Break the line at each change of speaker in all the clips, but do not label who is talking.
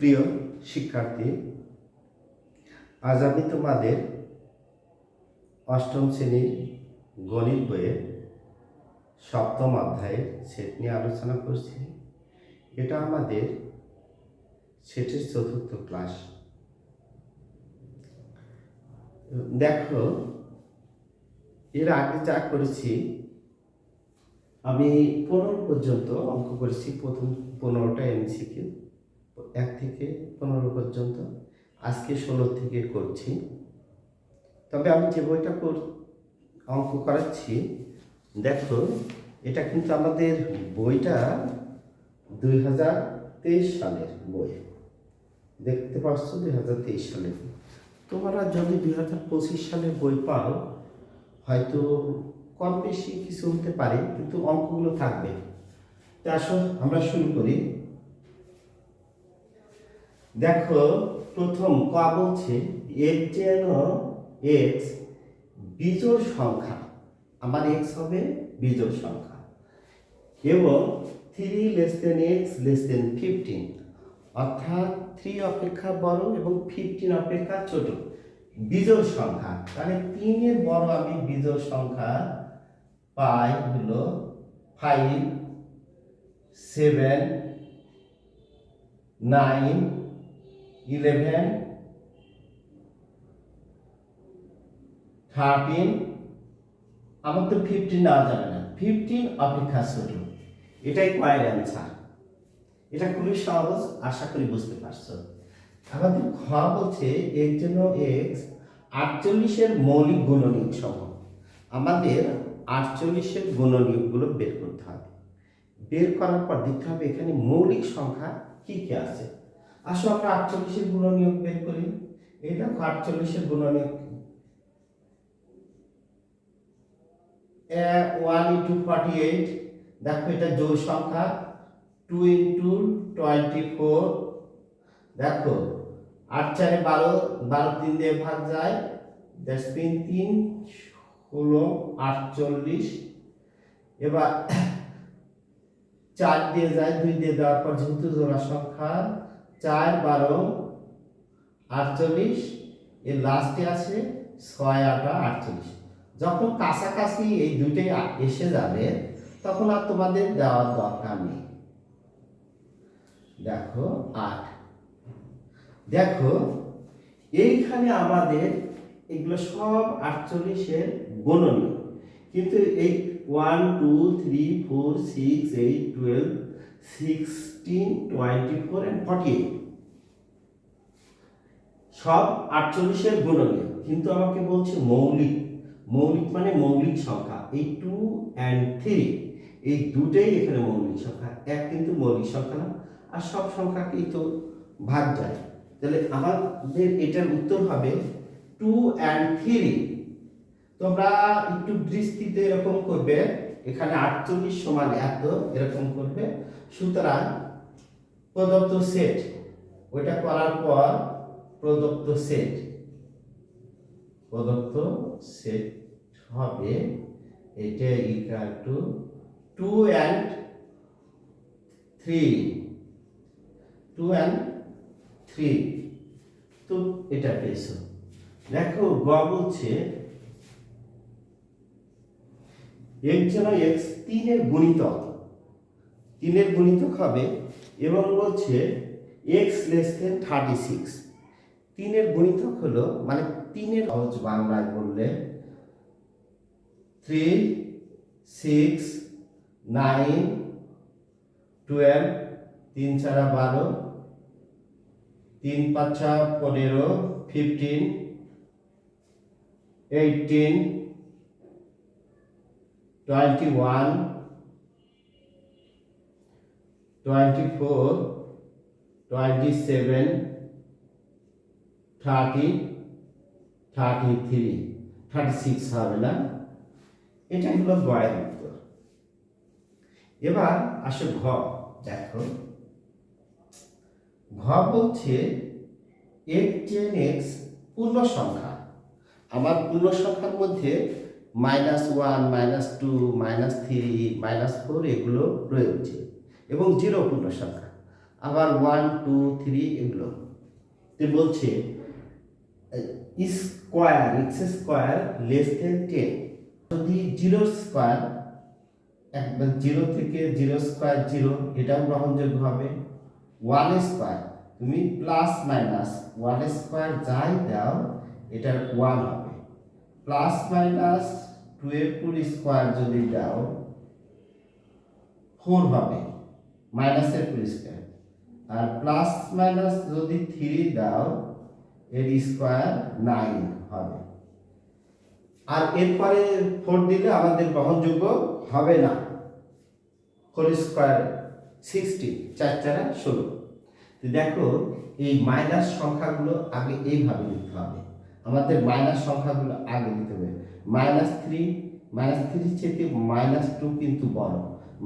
প্রিয় শিক্ষার্থী, আজ আমি তোমাদের অষ্টম শ্রেণির গণিত বইয়ের সপ্তম অধ্যায়ের সেট নিয়ে আলোচনা করছি। এটা আমাদের সেটের চতুর্থ ক্লাস। দেখো, এর আগে যা করেছি, আমি পনেরো পর্যন্ত অঙ্ক করেছি, প্রথম পনেরোটা এমসিকিউ। এক থেকে পনেরো পর্যন্ত। আজকে ষোলো থেকে করছি। তবে আমি যে বইটা অঙ্ক করাচ্ছি, দেখো, এটা কিন্তু আমাদের বইটা দুই হাজার তেইশ সালের বই। দেখতে পাচ্ছ দুই হাজার তেইশ সালের তোমরা যদি দুই হাজার পঁচিশ সালের বই পাও, হয়তো কম বেশি কিছু হতে পারে, কিন্তু অঙ্কগুলো থাকবে। তা আসো, আমরা শুরু করি। দেখো, প্রথম ক বলছে, এর যেন এক্স বিজোড় সংখ্যা। আমার এক্স হবে বিজোড় সংখ্যা। এবং three less than x less than fifteen অর্থাৎ থ্রি অপেক্ষা বড় এবং ফিফটিন অপেক্ষা ছোট। বিজোড় সংখ্যা। তাহলে তিনের বড় আমি বিজোড় সংখ্যা পাই হলো five seven nine eleven thirteen আমার তো ফিফটিন নেওয়া যাবে না। ফিফটিন অপেক্ষা ছোট। এটাই কয়ের অ্যান্সার এটা খুবই সহজ, আশা করি বুঝতে পারছ। আমাদের খ বলছে এর জন্য এক্স আটচল্লিশের মৌলিক গুণনীয়ক সহ আমাদের আটচল্লিশের গুণনীয়কগুলো বের করতে হবে। বের করার পর দেখতে হবে এখানে মৌলিক সংখ্যা কি কি আছে। আসো আমরা আটচল্লিশের গুণনীয়ক বের করি। এই দেখো আটচল্লিশের গুণনীয়ক ওয়ান ইন্টু ফর্টি এইট, দেখো এটা জোর সংখ্যা। টু ইন্টু টোয়েন্টি ফোর, দেখো। আট চারে বারো বারো তিন দিয়ে ভাগ যায়, দ্যাটস মিন তিন ষোলো আটচল্লিশ। এবার চার দিয়ে যায়, দুই দিয়ে দেওয়ার পর যেহেতু জোড়া সংখ্যা চার, বারো, আটচল্লিশ, এর লাস্টে আসে ছয়, আটা আটচল্লিশ। যখন কাছাকাছি এই দুটোই এসে যাবে, তখন আর তোমাদের দেওয়ার দরকার নেই। দেখো, আট। দেখো, এইখানে আমাদের এগুলো সব আটচল্লিশের গণনীয় কিন্তু এই one two three four six eight twelve six 16, 24 and 48 সব আটচল্লিশের গুণনীয়। কিন্তু আমাকে বলছে মৌলিক। মৌলিক মানে মৌলিক সংখ্যা। এই টু অ্যান্ড থ্রি এই দুটোই এখানে মৌলিক সংখ্যা। এক কিন্তু মৌলিক সংখ্যা না। আর সব সংখ্যাকেই তো ভাগ যায়। তাহলে আমাদের এটার উত্তর হবে টু অ্যান্ড থ্রি তোমরা একটু দৃষ্টিতে এরকম করবে। এখানে আটচল্লিশ সমান এত এরকম করবে। সুতরাং প্রদত্ত সেট ওইটা করার পর প্রদত্ত সেট প্রদত্ত সেট হবে এটা equal to two and three two and three তো এটা পেয়েছ। দেখো গ বলছে, এর জন্য এক্স তিনের গুণিতক তিনের গুণিতক হবে এবং বলছে x less than thirty six তিনের গুণিতক হলো মানে তিনের সহজ বাংলায় বললে থ্রি সিক্স নাইন টুয়েলভ তিন ছাড়া বারো, তিন পাঁচা পনেরো fifteen eighteen twenty one twenty four twenty seven thirty thirty three thirty six হবে না? এটা হলো গয়ের উত্তর। এবার আসে ঘ, দেখো। ঘ বলছে এক্স টেন এক্স পূর্ণ সংখ্যা আমার পূর্ণ সংখ্যার মধ্যে minus one, minus two, minus three, minus four, এগুলো রয়েছে। এবং জিরো পূর্ণ সংখ্যা। আবার ওয়ান টু থ্রি এগুলো। বলছে square x square less than ten যদি জিরো স্কোয়ার একবার জিরো থেকে জিরো স্কোয়ার জিরো এটাও গ্রহণযোগ্য হবে। ওয়ান স্কোয়ার তুমি প্লাস মাইনাস ওয়ান স্কোয়ার যাই দাও, এটার ওয়ান হবে। প্লাস মাইনাস টুয়েলভ টুর স্কোয়ার যদি দাও ফোর হবে। মাইনাসের স্কোয়ার আর প্লাস মাইনাস যদি থ্রি দাও, এর স্কোয়ার নাইন হবে। আর এরপরে ফোর দিলে আমাদের গ্রহণযোগ্য হবে না। ফোর স্কোয়ার সিক্সটি চার চারা ষোলো। দেখো, এই মাইনাস সংখ্যাগুলো আগে এইভাবে লিখতে হবে। আমাদের মাইনাস সংখ্যাগুলো আগে লিখতে হবে। মাইনাস থ্রি মাইনাস থ্রির চাইতে মাইনাস টু কিন্তু বড়।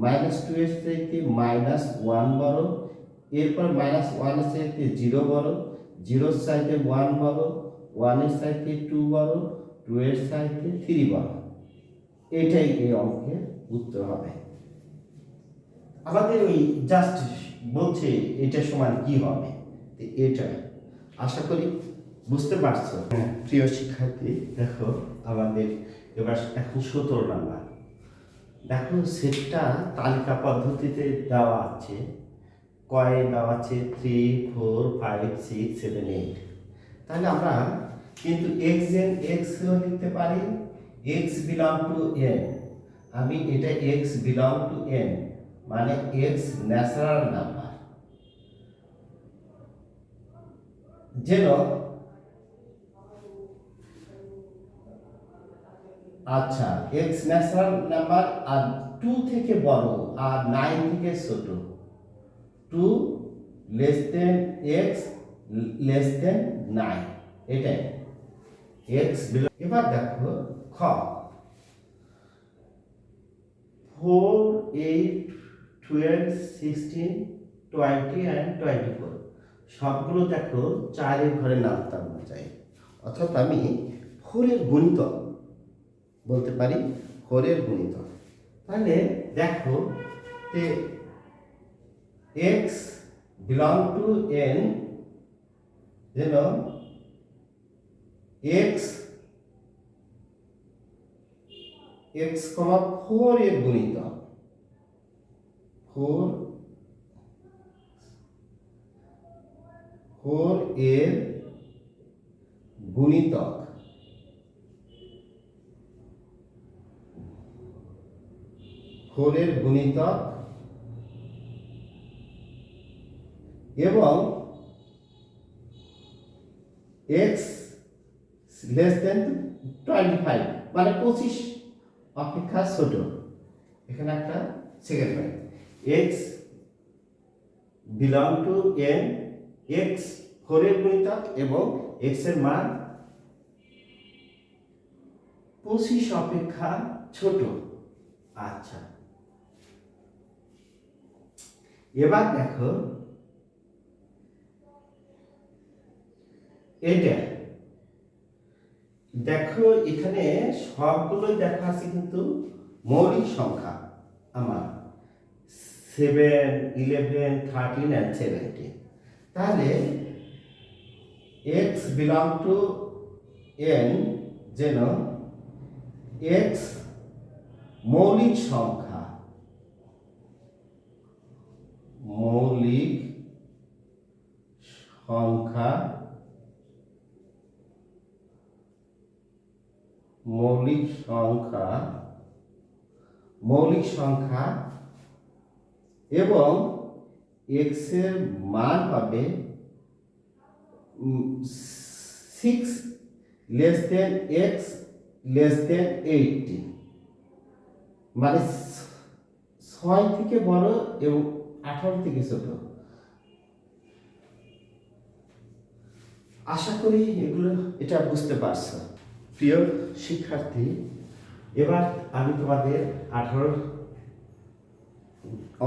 মাইনাস টু এর চাইতে মাইনাস ওয়ান বড়, এরপর মাইনাস ওয়ানের চাইতে জিরো বড় জিরোর চাইতে ওয়ান বড় ওয়ানের চাইতে টু বড় টু এর চাইতে থ্রি বড়। এটাই এই অঙ্কের উত্তর হবে। আমাদের ওই জাস্ট বলছে এটা সমান কি হবে? এটা আশা করি বুঝতে পারছ। হ্যাঁ প্রিয় শিক্ষার্থী, দেখো আমাদের এবার এখন সতেরো নাম্বার। দেখো, সেটটা তালিকা পদ্ধতিতে দেওয়া আছে। কয়ে দেওয়া আছে three, four, five, six, seven, eight. তাহলে আমরা কিন্তু এক্স এন এক্স লিখতে পারি। এক্স বিলং টু এন আমি এটা এক্স বিলং টু এন মানে এক্স ন্যাচারাল নাম্বার যেন আচ্ছা এক্স ন্যাচারাল নাম্বার আর টু থেকে বড় আর নাইন থেকে ছোট। Two less than x less than nine এটাই। এক্স এবার দেখো খ। Four eight twelve sixteen twenty and twenty four সবগুলো দেখো চারের ঘরে নামতাম চাই অর্থাৎ আমি ফোরের গণিতক। বলতে পারি ফোরের গুণিতক তাহলে দেখো যে এক্স বিলং টু এন যেন এক্স এক্স কমা ফোর এর গুণিতক ফোর ফোর এর গুণিতক। ফোরের গুণিতক এবং x less than twenty five মানে পঁচিশ অপেক্ষা ছোট। এখানে একটা second point x belong to N x ফোরের গুণিতক এবং এক্সের মান পঁচিশ অপেক্ষা ছোট। আচ্ছা। এবার দেখো এটা দেখো, এখানে সবগুলোই দেখা আছে কিন্তু মৌলিক সংখ্যা আমার seven eleven thirteen and seventeen তাহলে এক্স বিলং টু এন যেন এক্স মৌলিক সংখ্যা মৌলিক সংখ্যা মৌলিক সংখ্যা মৌলিক সংখ্যা এবং এক্সের মান হবে six less than x less than eighty মানে ছয় থেকে বড় এবং আঠারো থেকে ছোট আশা করি এগুলো, এটা বুঝতে পারছ। প্রিয় শিক্ষার্থী, এবার আমি তোমাদের আঠারো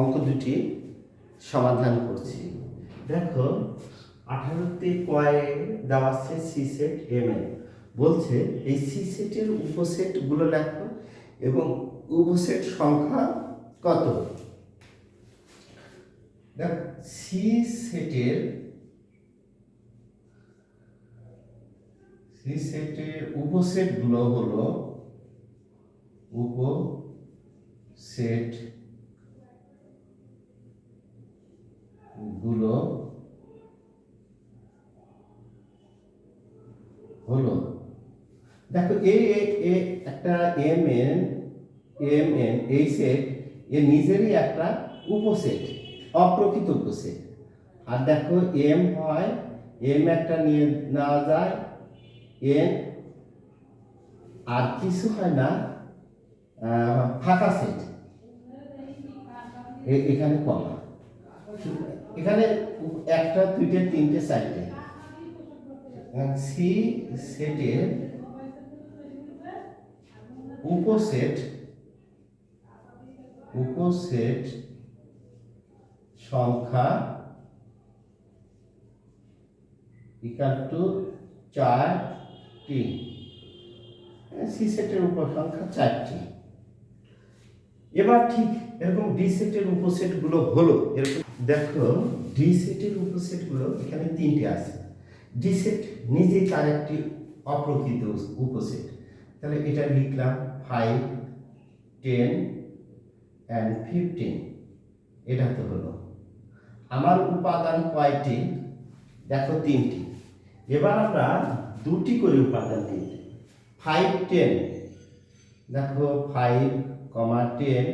অঙ্ক দুটি সমাধান করছি। দেখো, আঠারোতে কয়ে দেওয়া আছে সি সেট এম এ বলছে, এই সি সেটের উপসেটগুলো লেখো এবং উপসেট সংখ্যা কত? দেখ সি সেটের সি সেটের উপসেটগুলো হলো উপসেটগুলো হলো। দেখো এ- এ একটা এম এন এম এন, এই সেট এর নিজেরই একটা উপসেট। অপ্রকৃত উপসেট আর দেখো, এম হয়, এম একটা নিয়ে নেওয়া যায়, এন, আর কিছু হয় না ফাঁকা সেট। এখানে কমা। এখানে একটা, দুইটা, তিনটে, চারটে। সি সেটের উপসেট উপসেট সংখ্যা টু চারটি সি সেটের উপসংখ্যা চারটি এবার ঠিক এরকম ডি সেটের উপসেটগুলো হলো, এরকম দেখো ডি সেটের উপসেটগুলো এখানে তিনটে আছে। ডি সেট নিজেই তার একটি অপ্রকৃত উপসেট। তাহলে এটা লিখলাম ফাইভ টেন অ্যান্ড ফিফটিন এটা তো হলো। আমার উপাদান কয়টি? দেখো তিনটি। এবার আমরা দুটি করে উপাদান নিই ফাইভ টেন দেখো five comma ten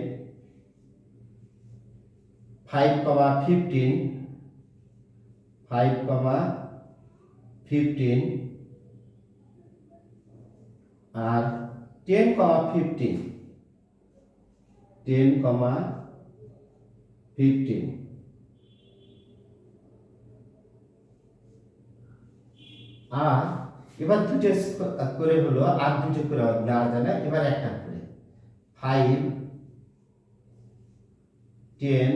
five comma fifteen five comma fifteen আর ten comma fifteen ten comma fifteen আর এবার দুটো করে হলো, আর দুটো করে না এবার একটা করে। ফাইভ টেন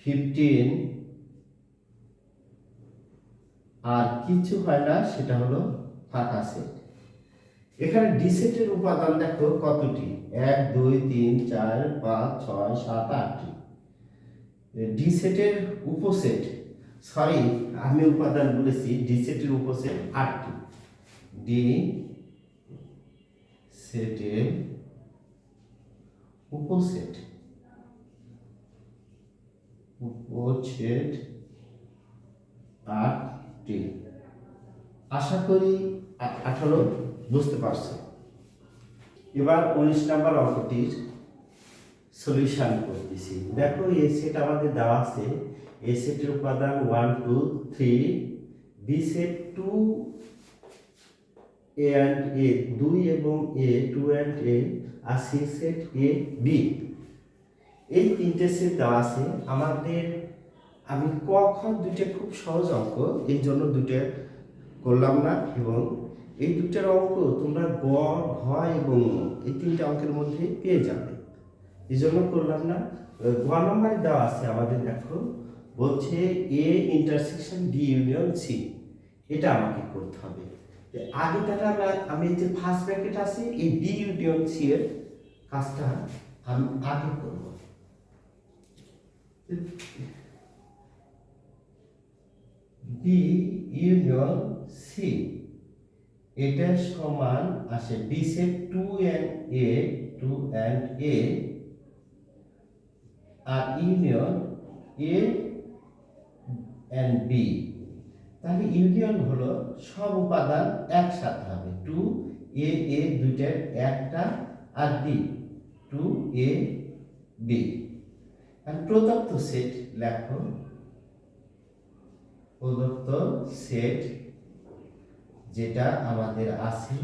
ফিফটিন আর কিছু হয় না, সেটা হলো ফাঁকা সেট এখানে ডি সেটের উপাদান দেখো কতটি? এক, দুই, তিন, চার, পাঁচ, ছয়, সাত, আটটি। ডি সেটের উপসেট, সরি, আমি উপাদান বলেছি ডি সেটের উপসেট আটটি। ডি সেটের উপসেট। উপসেট আটটি। আশা করি আঠারো বুঝতে পারছ। এবার উনিশ নাম্বার অঙ্কটির সলিউশন করতেছি। দেখো, এই সেট আমাদের দেওয়া আছে। এ সেটের উপাদান one two three B set two A and A দুই এবং এ টু অ্যান্ড এ আর সি সেট এ বি এই তিনটে সেট দেওয়া আছে। আমাদের, আমি ক, খ দুইটা খুব সহজ অঙ্ক এই জন্য দুইটা করলাম না, এবং এই দুটার অঙ্ক তোমরা গ, ঘ এবং এই তিনটা অঙ্কের মধ্যে পেয়ে যাবে। এই জন্য করলাম না। গ নম্বরে দেওয়া আছে আমাদের দেখো, বলছে A intersection D union C এটা আমাকে করতে হবে। আগে আমরা, আমি যে ফার্স্ট ব্র্যাকেট আছে, এই ডি ইউনিয়ন সি এর কাজটা আমি আগে করব। বি ইউনিয়ন সি এটা সমান আসে B set two and A two and A R union A and B তাহলে ইউনিয়ন হলো সব উপাদান একসাথে হবে। টু এ এ দুইটার একটা আর বি টু এ বি প্রদত্ত সেট লেখো। প্রদত্ত সেট যেটা আমাদের আছে।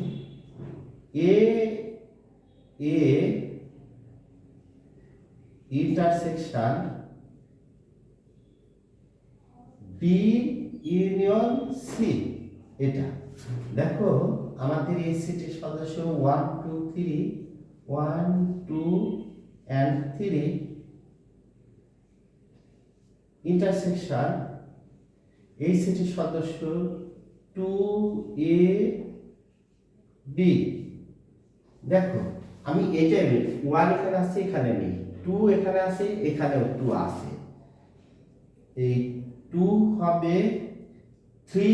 A A intersection B union C এটা। দেখো, আমাদের এই সেটের সদস্য one two three one two and three intersection এই সেটের সদস্য টু এ বি দেখো, আমি এটা ওয়ান এখানে আছে, এখানে নেই। টু এখানে আছে, এখানেও টু আছে। এই টু হবে থ্রি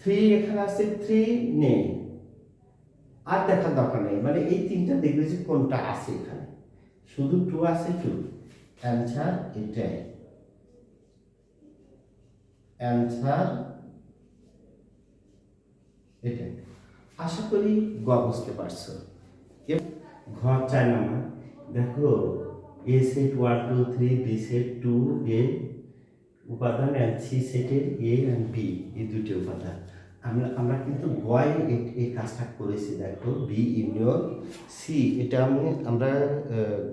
থ্রি এখানে আছে থ্রি নেই। আর দেখার দরকার নেই মানে এই তিনটা দেখবে যে কোনটা আছে এখানে। শুধু টু আছে টু অ্যান্সার এটাই। অ্যান্সার এটাই। আশা করি গ বুঝতে পারছ। ঘর চার নাম্বার। দেখো A set one two three B set two A উপাদান অ্যান্ড সি সেটের এ অ্যান্ড বি এই দুটি উপাদান। আমরা আমরা কিন্তু গয় এই কাজটা করেছি, দেখো বি ইউনিয়ন সি এটা আমি, আমরা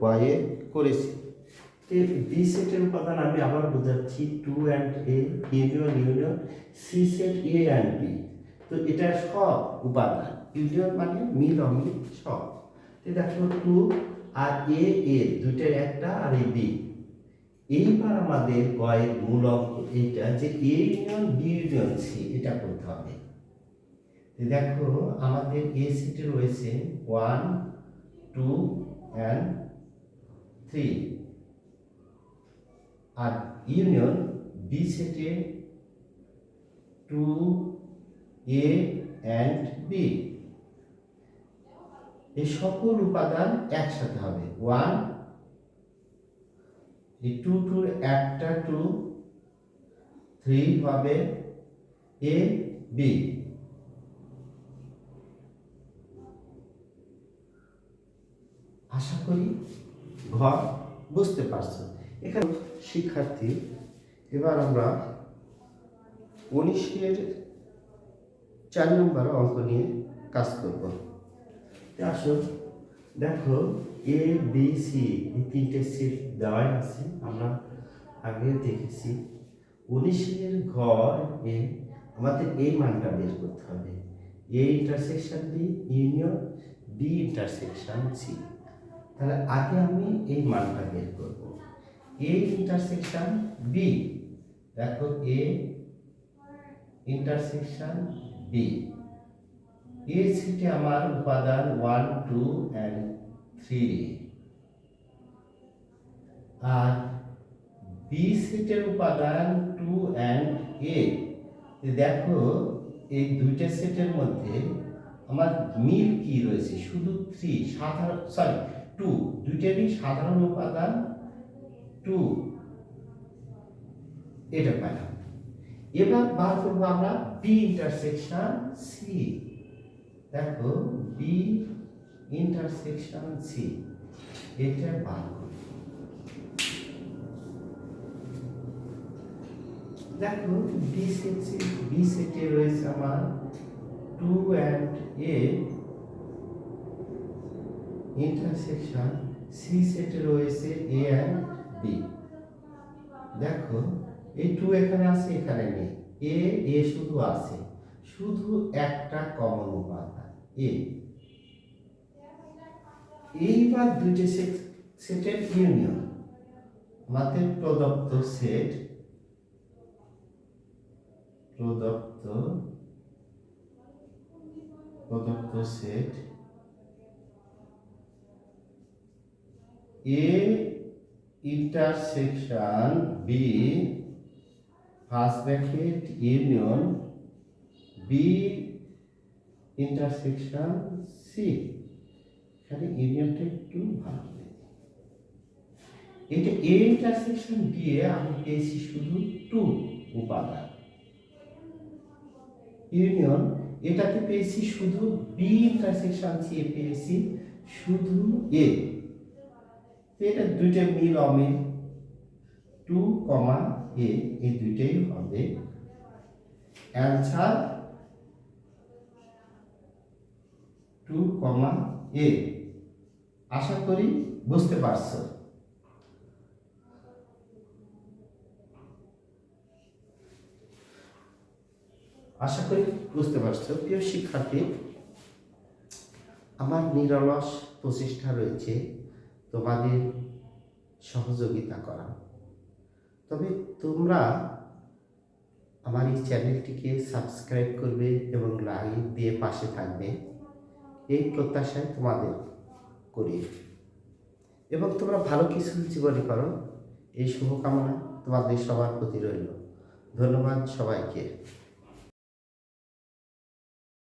গয়ে করেছি। বি সেটের উপাদান আমি আবার বোঝাচ্ছি two and A union union C set A and B তো এটা সব উপাদান, ইউনিয়ন মানে মিল অমিল সব। দেখো টু আর এ এ, দুইটার একটা আর এই বি। এইবার আমাদের গয়ের মূল অঙ্ক এইটা যে A union B union C, এটা করতে হবে। দেখো, আমাদের এ সিটে রয়েছে ওয়ান, টু, অ্যান্ড থ্রি। আর ইউনিয়ন বি সেটে, টু, এ, অ্যান্ড বি। এই সকল উপাদান একসাথে হবে। ওয়ান এই টু টুর একটা টু থ্রি হবে এ বি আশা করি ঘর বুঝতে পারছ। এখানে শিক্ষার্থী, এবার আমরা উনিশের চার নম্বর অঙ্ক নিয়ে কাজ করব। আসো। দেখো এ বি সি এই তিনটে সিট দেওয়াই আছে, আমরা আগে দেখেছি। উনিশের ঘর এ আমাদের এই মানটা বের করতে হবে। A intersection B union B intersection C তাহলে আগে আমি এই মানটা বের করব। এ ইন্টারসেকশন বি দেখো এ ইন্টারসেকশন বি এ সিটে আমার উপাদান ওয়ান টু অ্যান্ড থ্রি আর বি সিটের উপাদান টু অ্যান্ড এ দেখো, এই দুইটা সেটের মধ্যে আমার মিল কি রয়েছে? শুধু থ্রি সাধারণ সরি টু দুইটারই সাধারণ উপাদান টু এটা পেলাম এবার বার করব আমরা বি ইন্টারসেকশন সি দেখো বি ইন্টারসেকশন সি এটা বার করব দেখো বি সেটে বি সেটে রয়েছে আমার two and A intersection C সেটে রয়েছে এ অ্যান্ড বি দেখো, এই টু এখানে আছে, এখানে নেই। এ এ শুধু আছে। শুধু একটা কমন উপাদান। এ এইবার দুইটি সেট সেটের ইউনিয়ন আমাদের প্রদত্ত সেট প্রদত্ত প্রদত্ত set A intersection B first bracket union B intersection C এখানে ইউনিয়নটা একটু ভালো। এটা এ ইন্টারসেকশন এ আমি পেয়েছি শুধু টু উপাদান। ইউনিয়ন, এটাতে পেয়েছি শুধু বি ইন্টারসেকশন সি এ পেয়েছি শুধু এ এটা দুইটা মিল অমিল। টু কমা এ এই দুইটাই হবে। অ্যান্সার টু কমা এ। আশা করি বুঝতে পারছ। আশা করি বুঝতে পারছ। প্রিয় শিক্ষার্থী, আমার নিরলস প্রচেষ্টা রয়েছে তোমাদের সহযোগিতা করা। তবে তোমরা আমার এই চ্যানেলটিকে সাবস্ক্রাইব করবে এবং লাইক দিয়ে পাশে থাকবে। এই প্রত্যাশায় তোমাদের করি। এবং তোমরা ভালো কিছু জীবনে করো। এই শুভকামনা তোমাদের সবার প্রতি রইল। ধন্যবাদ সবাইকে।